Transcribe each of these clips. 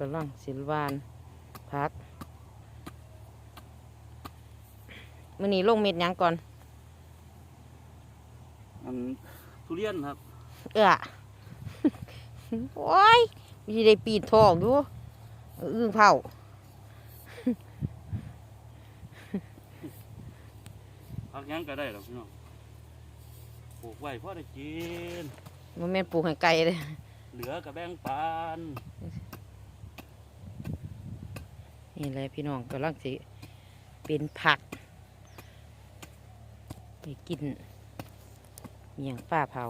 กำลังสิลวานพักมื้อนี้ลงเม็ดหยังก่อนอันทุเรียนครับ เอ้อโอ้ยมีได้ปีดทองดูอึ้งเผาพักหยังก็ได้หรอกพี่น้องปลูกไว้พอได้กินมันแม่นปลูกให้ไก่เลย เหลือกับแบ่งปัน นี่แหละพี่น้องกำลังสิเป็นผักไปกินเมียงป้าเผา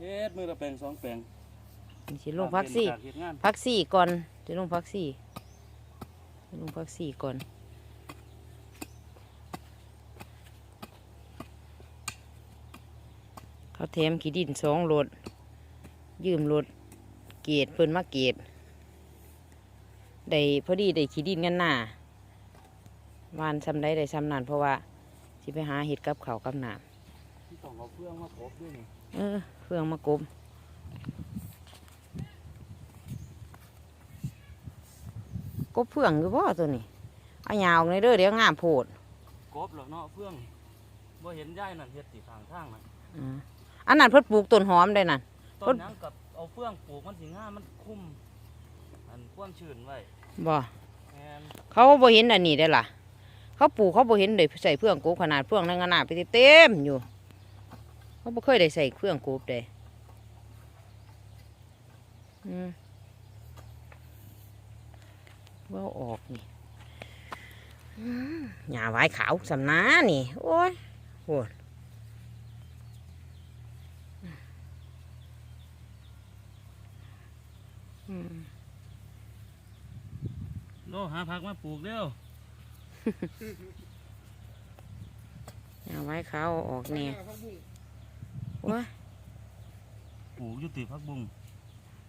เฮ็ดมือละแปลงสองแปลงนี่สิลงพักซี่ตามเฮ็ดงานพักสี่ก่อนจะลงพักสี่ลงพักสี่ก่อนเขาแถมขี้ดินสองรถยืมรถเกตเพิ่นมาเกต ได้พอดีได้ขี้ดินกันหน้าวานซ้ำได้ได้ซ้ำนานเพราะว่าสิไปหาเห็ดกับเขาวกับหนามที่ต้องเอาเพื่องมาพบด้วยนี่เออเฟืองมากบกบเฟืองอยู่บ่ตัวนี้เอายาวเลยเด้อเดี๋ยวงามโพดกบหรอกเนาะเพื่องบ่เห็นย่ายนั่นเฮ็ดติทางทางนั่นอ่าอันนั้นเพิ่นปลูกต้นหอมได้นั่นต้นหยังกับเอาเฟืองปลูกมันสิงามมันคุ้มอันความชื้นไว้ บ่แม่นเขาบ่เห็นอันนี้ได้อล่ะ เขาปลูกเขาบ่เห็นได้ใส่เฟืองกบขนาดเฟืองนั่งขนาดไปเต็มอยู่ เขาบ่เคยได้ใส่เฟืองกบได้อืมว่าออกนี่อืมหญ้าไว้ขาวสำนานี่ โอ้ยโหดอืม โลหาผักมาปลูกเร็วเอาไว้เขาเอาออกเนี่ยว้าปลูกอยู่ติผักบุ้ง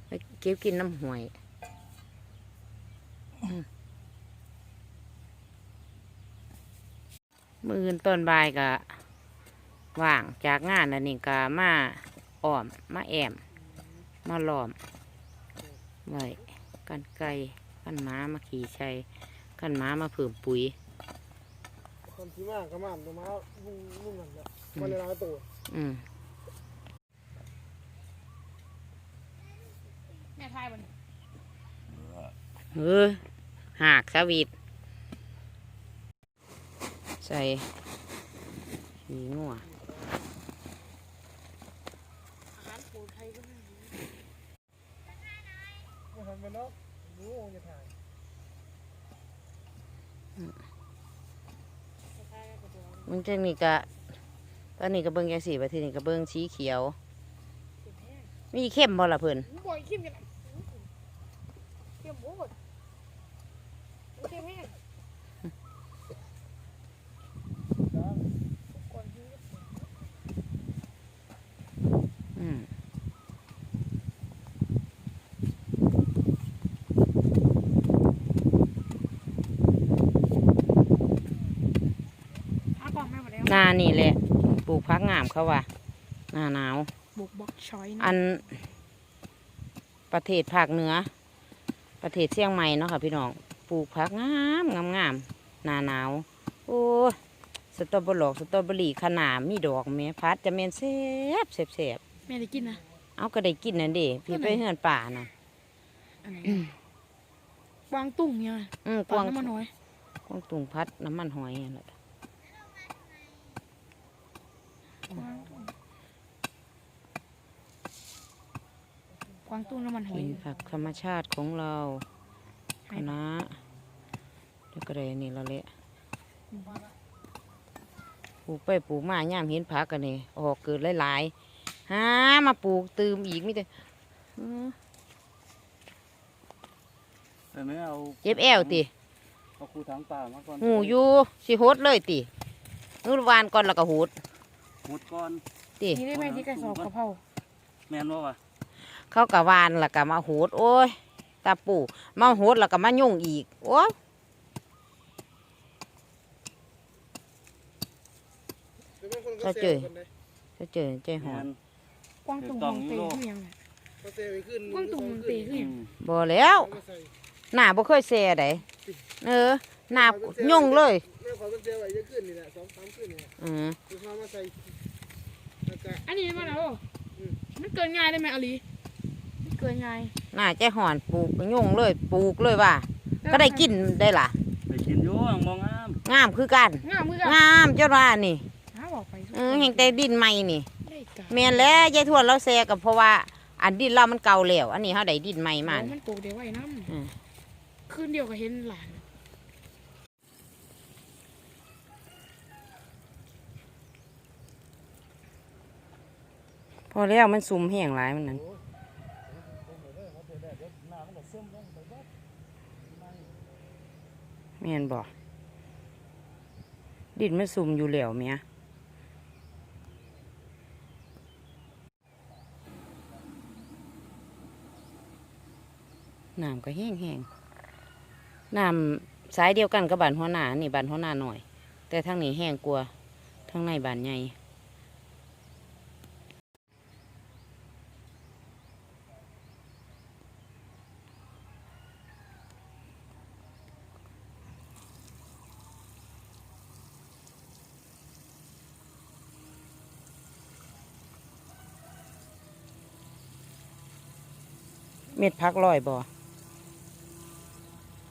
ไปเก็บกินน้ำห่วยอืมมืออื่นต้นบายกะว่างจากงานอันนี้กะมาอ้อม มาแอม มาหลอมไว้กันไก่ กันหม้ามาขี่ชัยกันหม้ามาเพิ่มปุ๋ยคนที่มากก็มาตัวมาบุ้งบุ้งนั่นแหละมาเลยลายตัวอืมแม่ทายมันเออหากสวีทใส่ขีงัว อาหารปูไทยก็ไม่รู้ มาทำไปแล้วรู้ว่าจะถ่าย ทายก็บอก มันจะนี่กะตอนนี้ก็เบิ้งยังสีไปที่นี่ก็เบิ้งสีเขียว มีเข้มบ่ละเพิ่นบ่อยเข้มกันเข้มโบดเข้มแห้งก่อนที่ อืม หากล่องแม่มาแล้ว หน้านี่แหละ ปลูกพักงามเขาว่าหน้าหนาว บุกบอกชอยนะอันประเทศภาคเหนือ ประเทศเชียงใหม่เนาะค่ะพี่น้อง ปลูกผักงามงามงามหน้าหนาว โอ้ยสตรอเบอร์หลอกสตรอเบอรี่ขนาดมีดอกแม่พัดจะเมนแซ่บแซ่บแซ่บแม่ได้กินนะ เอาก็ได้กินนั่นเดิพี่ไปเฮือนป่านะอันไหนวางตุ้งเนี่ยอืมกปาวางน้ำมันน้อย กวางตุงพัดน้ำมันหอยนั่นแหละ กวางตุ้งกวางตุ้งน้ำมันหอยกินผักธรรมชาติของเราคณะแล้วก็ได้อันนี่และแหละปลูกไปปลูกมาย่ามเห็นผักกันนี่ออกเกิดหลายๆหามาปลูกตืมอีกมิแต่อื้อแต่ไม่เอาเจ็บแอวติเอาคูทางป่ามาก่อนหูอยู่สิโหดเลยตินู่นวานก่อนแล้วก็โหด หมดก่อนตินี่ได้แม่ที่กระสอบกะเพราแม่นบ่วะเขากะวานแล้วก็มาโหดโอ้ยตาปู่มาโหดแล้วก็มายุ่งอีกโอ้ยเดี๋ยวบางคนก็เขาเซเจลอล์กันเลยจะเจอใจหอแม่นนกวางตุ้งของเตยอยู่ยังไงมาเซไปขึ้นเพิ่งตุ่มตีขึ้นอืมบ่แล้วเอามาใส่หน้าบ่เคยแซ่ไดเออ หน้ายุ่งเลยแม่ขอเป็นเซไว้จะขึ้นนี่แหละสองสามขึ้นนี่แหละอืมคือพามาใส่แล้วก็อันนี้มันเอามันเกินง่ายได้ไหมอลีมันเกินง่ายหน้าใจห่อนปลูกยุ่งเลยปลูกเลยว่า ก็ได้กินได้ล่ะไปกินอยู่มองงามงามคือกันง่ายมือกันงามจนว่านี่หาบอกไปเออแห่งแต่ดินใหม่นี่ได้กะแม่นแล้วยายทวดเราแซ่กับเพราะว่า อันดินเรามันเก่าแล้วอันนี้เฮาได้ดินใหม่มาโอ้มันปลูกเดี๋ยวไว้น้อืมำคืนเดียวก็เห็นหลาน อแล้วมันซุ่มแห้งหลายมันนั้นแม่นบ่ดินมันซุ่มอยู่แล้วเมียน้ำก็แห้งแห้งน้ำสายเดียวกันกับบานหัวหน้านี่บานหัวหน้าหน่อย แต่ทางนี้แห้งกว่าทางในบานใหญ่ เม็ดพักลอยบ่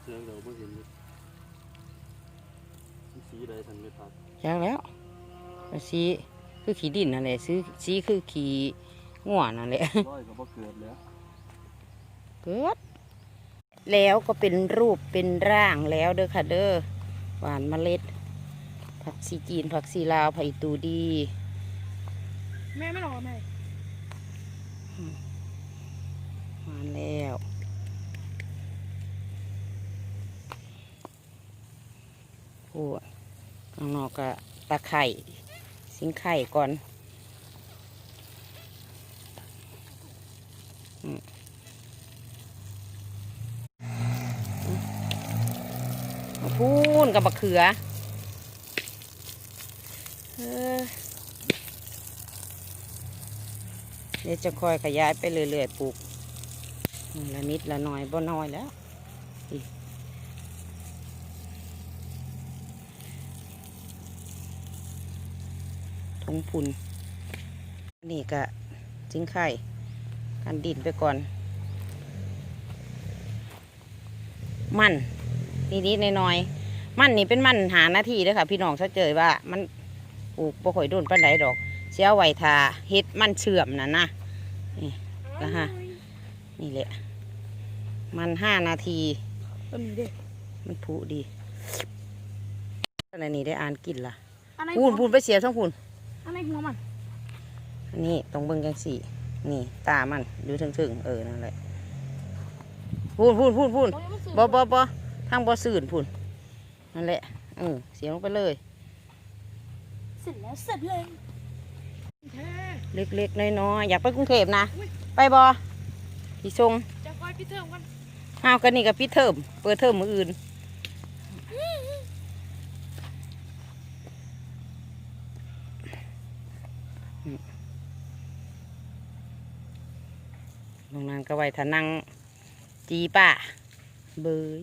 เสียงเดี๋ยวบ่เห็นอยู่มันสีใดทันไม่พักยังแล้วสีคือขี้ดินนั่นแหละซื้อสีคือขี้ง่วนั่นแหละร้อยก็บ่เกิดแล้วเกิดแล้วก็เป็นรูปเป็นร่างแล้วเด้อค่ะเด้อหวานเมล็ด ผักซีจีน ผักซีลาวผักอีตูดี แม่ไม่หรอกแม่ หวาแล้วโอ้ข้างนอกก็ตะไคร่สิงไข่ก่อนมาพูนกับบักเขือเออเดี๋ยวจะคอยขยายไปเรื่อยๆปลูก ละนิดละหน่อยบ่น้อยแล้วทงพุ่นนี่ก็จิ้งไข่กันดินไปก่อน มันนิดๆหน้อยๆมันนี่เป็นมันหาหน้าที่เด้อค่ะ พี่น้องถ้าเจอว่ามันปลูกบ่ค่อยโดนปานใดดอกเสียไหวทาเฮ็ดมันเชื่อมน่ะนะแล้วฮะ นี่แหละ มันห้านาทีต้นนี้เด้มันผุดีอะไรนี่ได้อ่านกินล่ะอันไหนพูนพูนไปเสียทั้งพูนอันไหนหัวมันอันนี้ตรงเบิ้งจังสี่ นี่ ตามันดูถึงถึงๆเออนั่นแหละพูนพูนพูนพูนโอ้ยมันสูงบ่บ่บ่ทางบ่สื่นพูนนั่นแหละเออเสียลงไปเลยเสร็จแล้วเสร็จเลยแท้เล็กๆน้อยๆอยากไปกรุงเทพนะ ไปบ่ พี่ทรงจะคอยพี่เทิมกันห้าวกันนี่กับพี่เทิมเปิดเทิมมืออื่นตรงนั้นก็ไว้ถ้านั่งจีป่ะเบย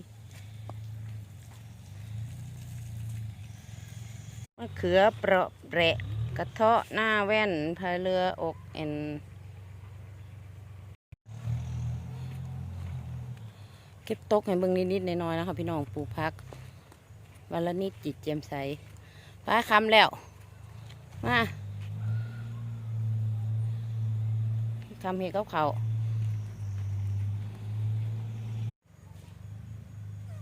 มะเขือเปราะแปะกระเทาะหน้าแว่นพายเรืออกเอ็น เก็บตกให้เบิ่งนิดๆน้อยๆนะคะพี่น้องปลูกพักวันละนิดจิตเจียมใสป้าคำแล้ว มาคำเห็ดกับเขา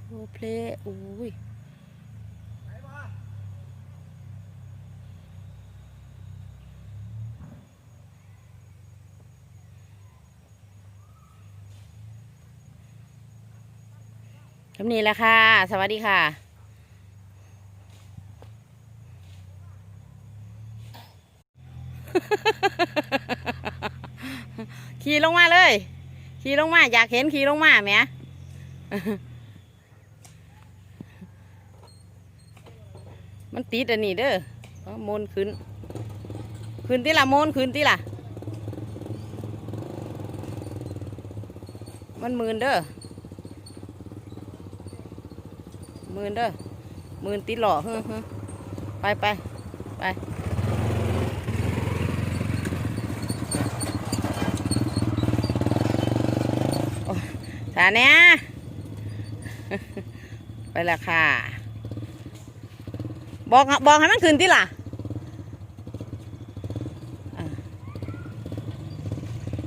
โอ้เพลอุ้ย คำนี้แหละค่ะ สวัสดีค่ะขี่ลงมาเลย ขี่ลงมา อยากเห็นขี่ลงมาไหมมันติดอันนี้เด้อโมนขึ้น ขึ้นที่ละโมนขึ้นที่ละมันหมื่นเด้อห มื่นเด้อหมื่นติดหล่อฮึฮไปไปไปสาเนี้ยไปละค่ะ บอกบอกให้มันขึ้นที่ล่ะ